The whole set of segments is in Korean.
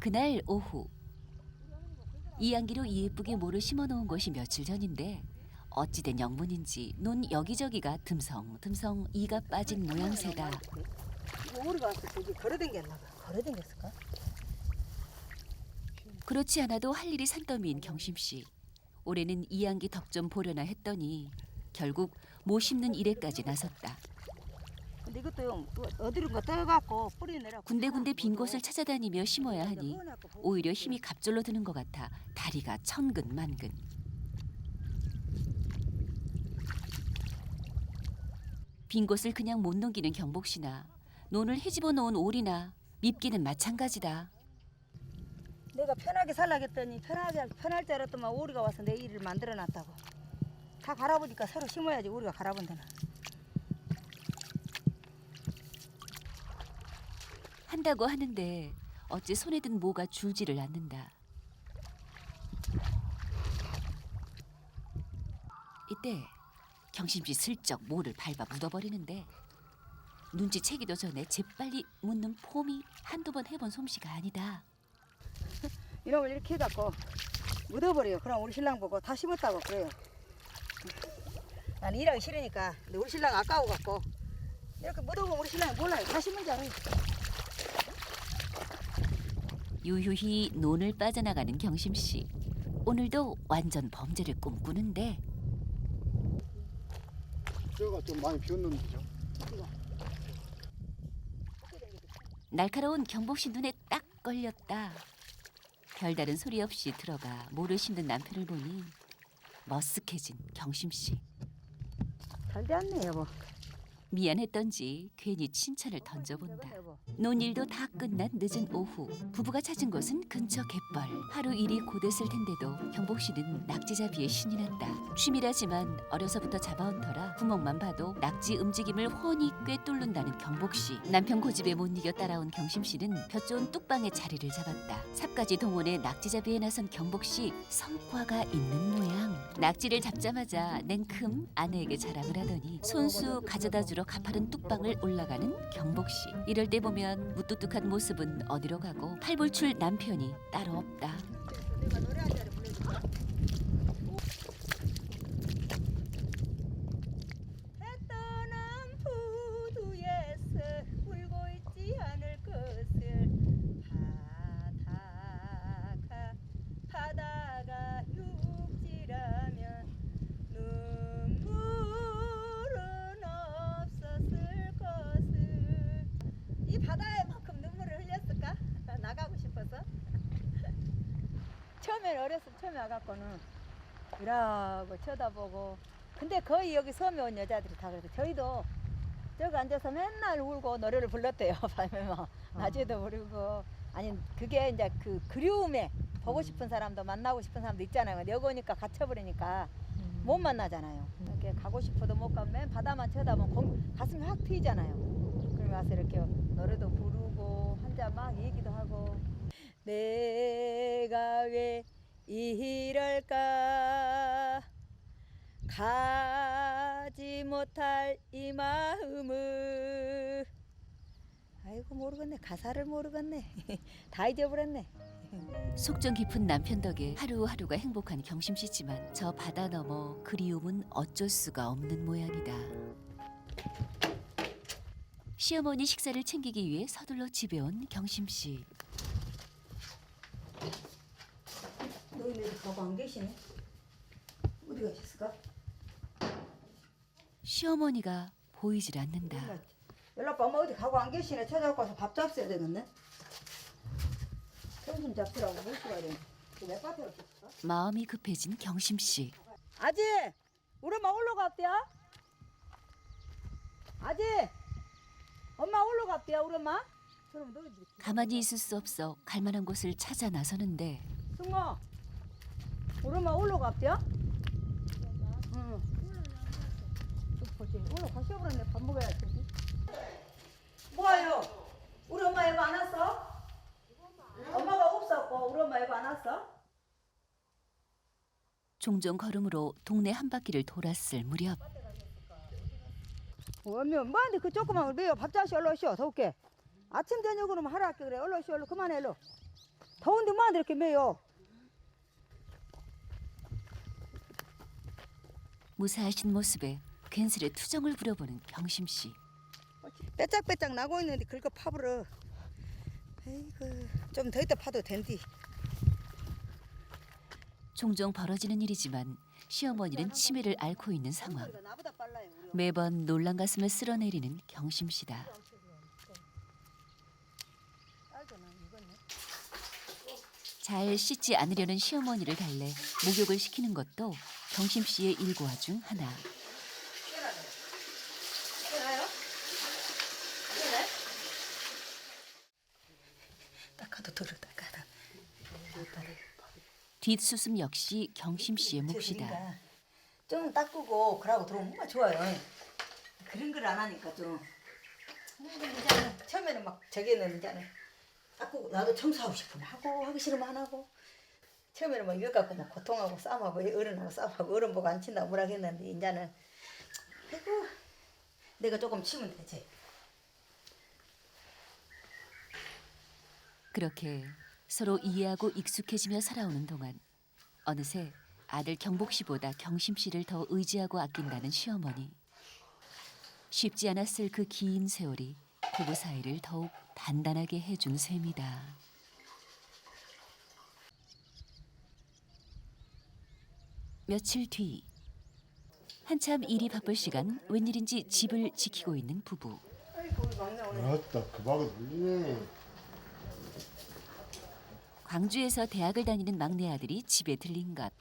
그날 오후 이안기로 예쁘게 모를 심어놓은 것이 며칠 전인데 어찌된 영문인지 논 여기저기가 듬성듬성 이가 빠진 모양새다. 우리가 와서 저기 걸어댕겼나 봐. 걸어댕겼을까? 그렇지 않아도 할 일이 산더미인 경심 씨. 올해는 이안기 덕 좀 보려나 했더니 결국 못 심는 일에까지 나섰다. 근데 이것도 어디로 가 떠갖고 뿌리 내라. 군데군데 빈 곳을 찾아다니며 심어야 하니 오히려 힘이 갑절로 드는 것 같아 다리가 천근만근. 빈 곳을 그냥 못 넘기는 경복 씨나 논을 헤집어 놓은 오리나 밉기는 마찬가지다. 내가 편하게 살라겠더니 편하게 편할 줄 알았더만 오리가 와서 내 일을 만들어 놨다고. 다 갈아보니까 새로 심어야지 우리가 갈아본 데는. 한다고 하는데 어찌 손에 든 모가 줄지를 않는다. 이때 경심씨 슬쩍 모를 밟아 묻어버리는데 눈치채기도 전에 재빨리 묻는 폼이 한두 번 해본 솜씨가 아니다. 이놈을 이렇게 해갖고 묻어버려요. 그럼 우리 신랑 보고 다 심었다고 그래요. 나는 일하기 싫으니까 우리 신랑 아까워 갖고 이렇게 묻어보면 우리 신랑이 몰라요. 다 심은 줄 알아요. 유유히 논을 빠져나가는 경심 씨. 오늘도 완전 범죄를 꿈꾸는데 뼈가 좀 많이 비었는데 죠 날카로운 경복 씨 눈에 딱 걸렸다. 별다른 소리 없이 들어가 모를 심는 남편을 보니 머쓱해진 경심 씨. 잘 되었네 여보. 미안했던지 괜히 칭찬을 던져본다. 논일도 다 끝난 늦은 오후 부부가 찾은 곳은 근처 갯벌. 하루 일이 곧했을 텐데도 경복 씨는 낙지잡이에 신이 났다. 취미라지만 어려서부터 잡아온 터라 구멍만 봐도 낙지 움직임을 훤히 꿰뚫는다는 경복 씨. 남편 고집에 못 이겨 따라온 경심 씨는 볕 좋은 뚝방에 자리를 잡았다. 삽까지 동원해 낙지잡이에 나선 경복 씨 성과가 있는 모양. 낙지를 잡자마자 냉큼 아내에게 자랑을 하더니 손수 가져다 주러 가파른 뚝방을 올라가는 경복 씨 이럴 때 보면 무뚝뚝한 모습은 어디로 가고 팔불출 남편이 따로 없다. 내가 노래 한 자리 불러줄까? 해 떠난 부두에서 울고 있지 않을 것을 바다가 바다가 육지라면 눈물은 없었을 것을 이 바다에만큼 눈물을 흘렸을까? 나가고 싶어서? 처음엔 어렸을 때 처음에 와갖고는 이러고 쳐다보고 근데 거의 여기 섬에 온 여자들이 다 그래서 저희도 저기 앉아서 맨날 울고 노래를 불렀대요 밤에 막 낮에도 부르고. 아니 그게 이제 그 그리움에 보고 싶은 사람도 만나고 싶은 사람도 있잖아요. 근데 여기 오니까 갇혀버리니까 못 만나잖아요. 이렇게 가고 싶어도 못 가면 맨 바다만 쳐다보면 공- 가슴이 확 트이잖아요 그럼 와서 이렇게 노래도 부르고 한잔 막 얘기도 하고. 내가 왜 이럴까? 가지 못할 이 마음을. 아이고 모르겠네. 가사를 모르겠네. 다 잊어버렸네. 속정 깊은 남편 덕에 하루하루가 행복한 경심 씨지만 저 바다 너머 그리움은 어쩔 수가 없는 모양이다. 시어머니 식사를 챙기기 위해 서둘러 집에 온 경심 씨. 너희들 가고 안 계시네 어디 가셨을까? 시어머니가 보이질 않는다. 연락 엄마 어디 가고 안 계시네 찾아갖고 와서 밥 잡숴야 되겠네 점심 잡수라고 못 시가야 되네 왜 밭에 없었을까? 마음이 급해진 경심 씨. 아지 우리 엄마 올라갔대요? 아지 엄마 올라갔대요 우리 엄마? 그럼 가만히 있을 수 없어 갈만한 곳을 찾아 나서는데 승모 우리 엄마 올라갔대요? 응 보지 올라가셔버렸네 밥 먹어야지 뭐예요? 우리 엄마 여기 안 왔어? 엄마가 없었고 우리 엄마 여기 안 왔어? 종종 걸음으로 동네 한 바퀴를 돌았을 무렵 어면 뭐한데 그 조그만 걸 왜요? 밥 자시 얼른 오시오 더울게 아침 저녁으로 하라 할게 그래 얼른 오시오 얼른 그만해 얼른 더운데 뭐 이렇게 매요? 무사하신 모습에 괜스레 투정을 부려보는 경심 씨. 빼짝빼짝 나고 있는데 긁어 파버려. 에이구, 좀 더 있다 파도 된디. 종종 벌어지는 일이지만 시어머니는 치매를 앓고 있는 상황. 나보다 매번 놀란 가슴을 쓸어내리는 경심 씨다. 잘 씻지 않으려는 시어머니를 달래 목욕을 시키는 것도 경심 씨의 일과 중 하나. 닦아도 덜어 닦아다. 뒷수습 역시 경심 씨의 몫이다. 좀 닦고 그러고 들어오면 정말 좋아요. 그런 걸 안 하니까 좀. 이제는 처음에는 막 저기는 이제는 닦고 나도 청소하고 싶으면 하고 하기 싫으면 안 하고. 처음에는 막 이거 갖고 막 고통하고 싸움하고 어른하고 싸움하고 어른 보고 안 친다고 뭐라 했는데 이제는 아이고 내가 조금 치면 되지. 그렇게 서로 이해하고 익숙해지며 살아오는 동안 어느새 아들 경복 씨보다 경심 씨를 더 의지하고 아낀다는 시어머니. 쉽지 않았을 그 긴 세월이 부부 사이를 더욱 단단하게 해준 셈이다. 며칠 뒤 한참 일이 바쁠 시간 웬일인지 집을 지키고 있는 부부. 아따 그 박을 돌리네. 광주에서 대학을 다니는 막내 아들이 집에 들린 것.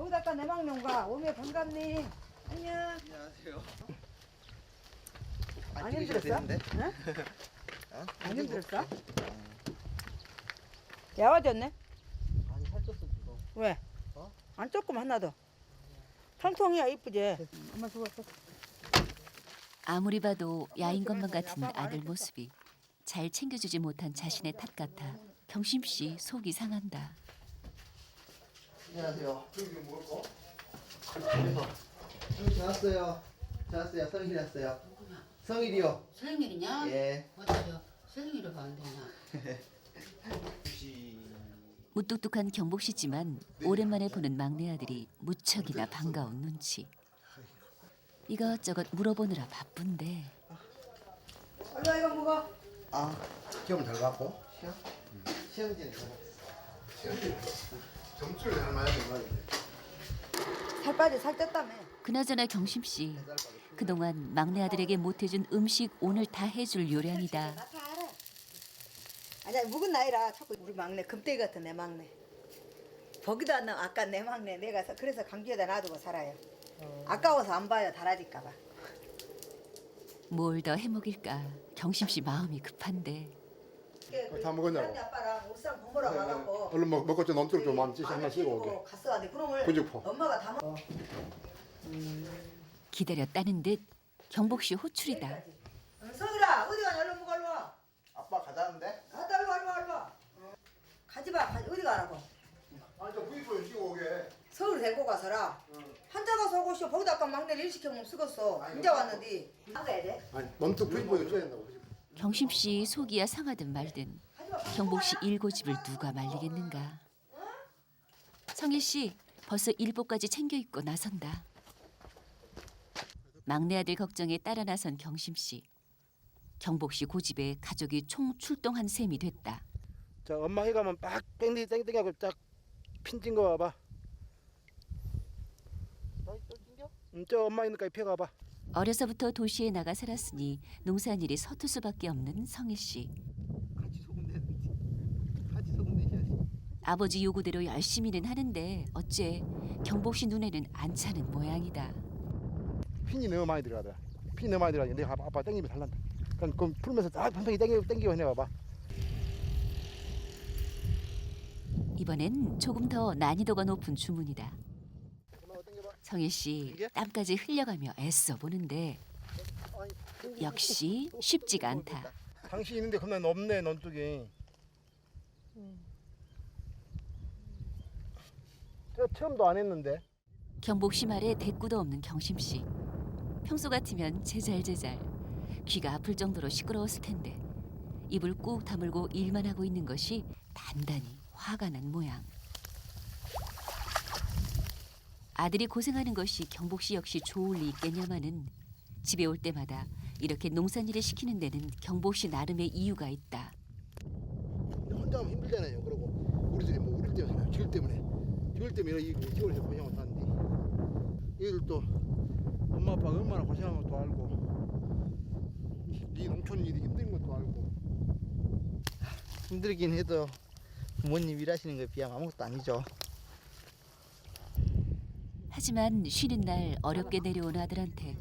거기다 아까 내 막내가 오메 반갑니? 안녕. 안녕하세요. 안 힘들었어? 응? 어? 안 힘들었어? 야와졌네? 많이 살쪘어 지금. 왜? 어? 안 조금 하나도. 통통이야 이쁘지? 엄마 수고했어. 아무리 봐도 야인 것만 같은 아들 모습이 잘 챙겨주지 못한 자신의 탓 같아 경심 씨 속이 상한다. 안녕하세요. 여기 먹을 거? 그래서 형님 잘 왔어요. 잘 왔어요. 성일이 왔어요. 성일이요. 생일이냐? 예. 어쩌죠? 생일을 안 되냐? 무뚝뚝한 경복 씨지만 오랜만에 보는 막내 아들이 무척이나 반가운 눈치. 이것저것 물어보느라 바쁜데 얼마 이거 먹어? 아, 시험 잘 봤고? 시험? 시험지는 잘 봤어. 잘 맞아야 된다. 살 빠지 살 쪘다며. 그나저나 경심 씨 그동안 막내 아들에게 못해준 음식 오늘 다 해줄 요량이다. 나다 알아. 아니야 묵은 나이라 자꾸 우리 막내 금떼기 같은 내 막내. 보기도 않는 아까 내 막내 내가 서- 그래서 강주에다 놔두고 살아요. 아까워서 안 봐요 달아질까봐. 뭘 더 해먹일까 경심 씨 마음이 급한데 다 먹었냐고? 그런데 아빠랑 울산 공부러 가갖고 얼른 먹, 먹고 좀 넘도록 좀 많이 찌시 하나 씻고 오게. 갔어. 근데 그놈을 구직포. 엄마가 다 먹. 기다렸다는 듯 경복 씨 호출이다. 응, 성일아 어디 가냐 얼른 먹어 얼른 와. 아빠 가자는데? 아따 얼른 와 얼른 와 얼른 와. 가지 마 가지 어디 가라고. 아니 저 부익도 씻고 오게. 서울 데리고 가서라. 혼자 가서 오고 싶어. 거기다 아까 막내를 일 시켜면 쓰겠어. 이제 왔는데. 안 가야 돼? 아니 먼저 부익도 씻어야 된다고. 경심 씨 속이야 상하든 말든. 경복 씨 일고집을 누가 말리겠는가. 성일 씨 벌써 일복까지 챙겨 입고 나선다. 막내 아들 걱정에 따라 나선 경심 씨. 경복 씨 고집에 가족이 총 출동한 셈이 됐다. 자 엄마 해가면 막 땡땡이 땡땡이 하고 쫙 핀진 거 봐봐 너또? 음, 저 엄마 있는 까지 펴 가봐 어려서부터 도시에 나가 살았으니 농사일이 서툴 수밖에 없는 성일 씨. 같이 소금 내는데. 같이 소금 내셔야지. 아버지 요구대로 열심히는 하는데 어째 경복 씨 눈에는 안 차는 모양이다. 핀이 너무 많이 들어가더라 핀이 너무 많이 들어가니까 내가 아빠, 아빠 땡기면 달란다 그럼 그럼 풀면서 딱 팽팽히 땡기고 땡기고 해내봐봐 이번엔 조금 더 난이도가 높은 주문이다. 성일 씨 땀까지 흘려가며 애써 보는데 역시 쉽지가 않다. 당신 있는데 겁나 높네 넌 쪽이 저 처음도 안 했는데 경복 씨 말에 대꾸도 없는 경심 씨. 평소 같으면 제잘제잘 귀가 아플 정도로 시끄러웠을 텐데 입을 꾹 다물고 일만 하고 있는 것이 단단히 화가 난 모양. 아들이 고생하는 것이 경복 씨 역시 좋을 리 있겠냐마는 집에 올 때마다 이렇게 농산일을 시키는 데는 경복 씨 나름의 이유가 있다. 혼자 하면 힘들잖아요. 그러고 우리들이 뭐 우리 때문에 지을 때문에 지을 때문에 이 시골에서 고생을 하는데 얘들도 엄마 아빠가 얼마나 고생한 것도 알고 이 농촌 일이 힘든 것도 알고 힘들긴 해도 부모님 일하시는 거에 비하면 아무것도 아니죠. 하지만 쉬는 날 어렵게 내려온 아들한테